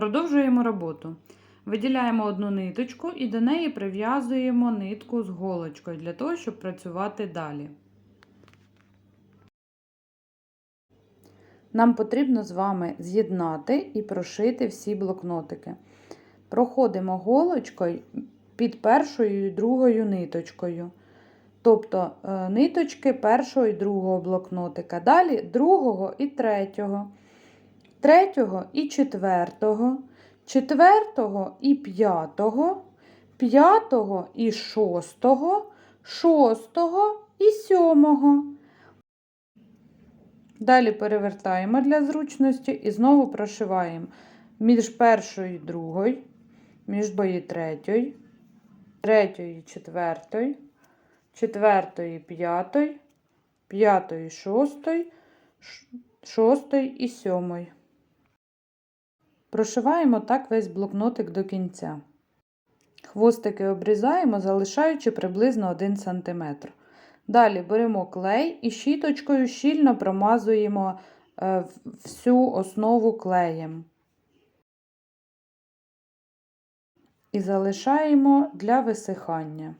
Продовжуємо роботу. Виділяємо одну ниточку і до неї прив'язуємо нитку з голочкою для того, щоб працювати далі. Нам потрібно з вами з'єднати і прошити всі блокнотики. Проходимо голочкою під першою і другою ниточкою. Тобто е, ниточки першого і другого блокнотика. Далі другого і третього, третього і четвертого, четвертого і п'ятого, п'ятого і шостого, шостого і сьомого. Далі перевертаємо для зручності і знову прошиваємо між першою і другою, між бої третьою, третьою і четвертою, четвертої і п'ятої, п'ятої і шостої, ш- шостої і сьомої. Прошиваємо так весь блокнотик до кінця. Хвостики обрізаємо, залишаючи приблизно 1 см. Далі беремо клей і щіточкою щільно промазуємо е, всю основу клеєм. І залишаємо для висихання.